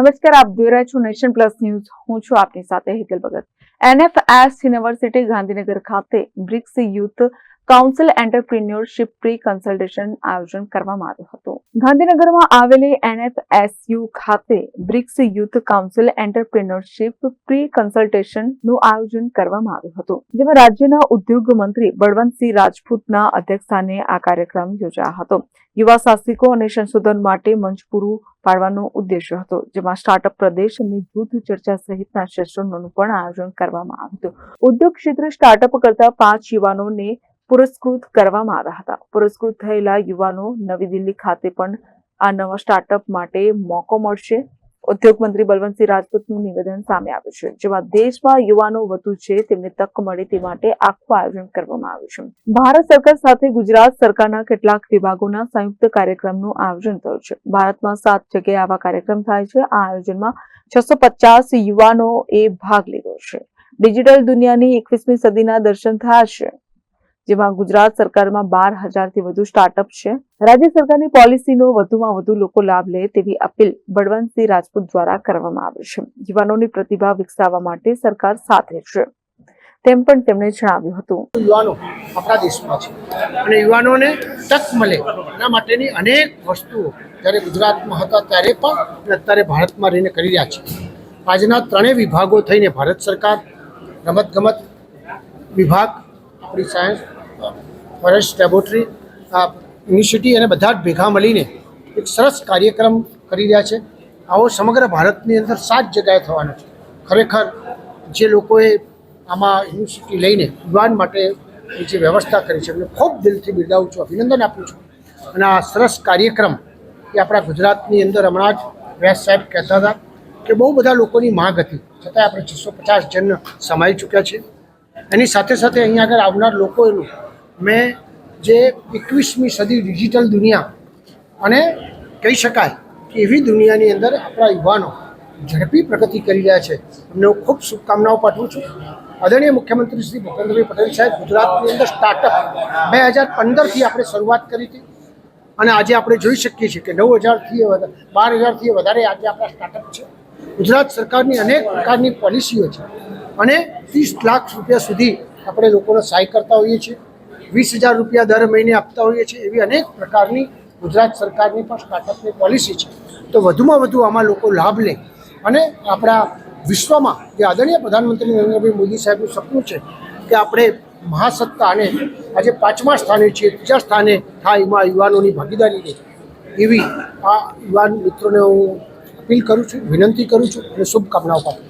નમસ્કાર, આપ જોઈ રહ્યા છો નેશન પ્લસ ન્યૂઝ. હું છું આપની સાથે હેતલ ભગત. એનએફએસ યુનિવર્સિટી ગાંધીનગર ખાતે BRICS youth council entrepreneurship pre consultation આયોજન કરવામાં આવ્યું હતું. ગાંધીનગરમાં આવેલી એનએફએસયુ ખાતે BRICS youth council entrepreneurship pre કન્સલ્ટેશનનું આયોજન કરવામાં આવ્યું હતું, જેમાં રાજ્યના ઉદ્યોગ મંત્રી બળવંતસિંહ રાજપૂતના અધ્યક્ષસ્થાને આ કાર્યક્રમ યોજાયો હતો. યુવા સાહસિકો અને સંશોધન માટે મંચ પૂરું પાડવાનો ઉદ્દેશ્ય હતો, જેમાં સ્ટાર્ટઅપ પ્રદેશ અને જૂથ ચર્ચા સહિતના સેશનોનું પણ આયોજન કરવામાં આવ્યું હતું. ઉદ્યોગ ક્ષેત્રે સ્ટાર્ટઅપ કરતા પાંચ યુવાનોને પુરસ્કૃત કરવામાં આવ્યા હતા. પુરસ્કૃત થયેલા યુવાનો નવી દિલ્હી ખાતે પણ આ નવા સ્ટાર્ટઅપ માટે મોકો મળશે. ઉદ્યોગ મંત્રી બલવંતસિંહ રાજપૂતનું નિવેદન સામે આવ્યું છે, જેમાં દેશમાં યુવાનો વધુ છે, તેમને તક મળે તે માટે આખું આયોજન કરવામાં આવ્યું છે. ભારત સરકાર સાથે ગુજરાત સરકારના કેટલાક વિભાગોના સંયુક્ત કાર્યક્રમનું આયોજન થયું છે. ભારતમાં સાત જગ્યાએ આવા કાર્યક્રમ થાય છે. આ આયોજનમાં છસો પચાસ યુવાનોએ ભાગ લીધો છે. ડિજિટલ દુનિયાની એકવીસમી સદીના દર્શન થયા છે. જેમાં ગુજરાત સરકારમાં બાર હજારથી વધુ સ્ટાર્ટઅપ છે. રાજ્ય સરકારની પોલિસીનો વધુમાં વધુ લોકો લાભ લે તેવી અપીલ બળવંતસિંહ રાજપૂત દ્વારા કરવામાં આવી છે. યુવાનોની પ્રતિભા વિકસાવવા માટે સરકાર સાથે છે. તેમ પણ તેમણે જણાવ્યું હતું. યુવાનો આપણા દેશમાં છે. અને યુવાનોને તક મળે એના માટેની અનેક વસ્તુઓ જ્યારે ગુજરાતમાં હતા ત્યારે પણ અત્યારે ભારતમાં રહીને કરી રહ્યા છે. આજના ત્રણેય વિભાગો થઈને ભારત સરકાર, રમતગમત વિભાગ, આપણી સાયન્સ ફોરેસ્ટ લેબોરેટરી, આ યુનિવર્સિટી અને બધા જ ભેગા મળીને એક સરસ કાર્યક્રમ કરી રહ્યા છે. આવો સમગ્ર ભારતની અંદર સાત જગ્યાએ થવાનો છે. ખરેખર જે લોકોએ આમાં યુનિવર્સિટી લઈને યુવાન માટે જે વ્યવસ્થા કરી છે, એમને ખૂબ દિલથી બિરદાવું છું, અભિનંદન આપું છું. અને આ સરસ કાર્યક્રમ એ આપણા ગુજરાતની અંદર હમણાં જ વ્યાસ સાહેબ કહેતા હતા કે બહુ બધા લોકોની માંગ હતી. છતાં આપણે છસો પચાસ જણ સમાઈ ચૂક્યા છે એની સાથે સાથે અહીંયા આગળ આવનાર લોકોનું મેં જે એકવીસમી સદી ડિજિટલ દુનિયા અને કહી શકાય કે એવી દુનિયાની અંદર આપણા યુવાનો ઝડપી પ્રગતિ કરી રહ્યા છે. એમને હું ખૂબ શુભકામનાઓ પાઠવું છું. આદરણીય મુખ્યમંત્રી શ્રી ભૂપેન્દ્રભાઈ પટેલ સાહેબ, ગુજરાતની અંદર સ્ટાર્ટઅપ બે હજાર પંદરથી આપણે શરૂઆત કરી હતી. અને આજે આપણે જોઈ શકીએ છીએ કે નવ હજારથી બાર હજારથી વધારે આજે આપણા સ્ટાર્ટઅપ છે. ગુજરાત સરકારની અનેક પ્રકારની પોલિસીઓ છે. અને ત્રીસ લાખ રૂપિયા સુધી આપણે લોકોને સહાય કરતા હોઈએ છીએ. વીસ હજાર રૂપિયા દર મહિને આપતા હોઈએ છીએ એવી અનેક પ્રકારની ગુજરાત સરકારની પણ સ્ટાર્ટઅપની પોલિસી છે. તો વધુમાં વધુ આમાં લોકો લાભ લે. અને આપણા વિશ્વમાં જે આદરણીય પ્રધાનમંત્રી નરેન્દ્રભાઈ મોદી સાહેબનું સપનું છે કે આપણે મહાસત્તાને આજે પાંચમા સ્થાને છીએ, ત્રીજા સ્થાને થાય એમાં યુવાનોની ભાગીદારી લે. એવી આ યુવાન મિત્રોને હું અપીલ કરું છું, વિનંતી કરું છું અને શુભકામનાઓ પાઠવું.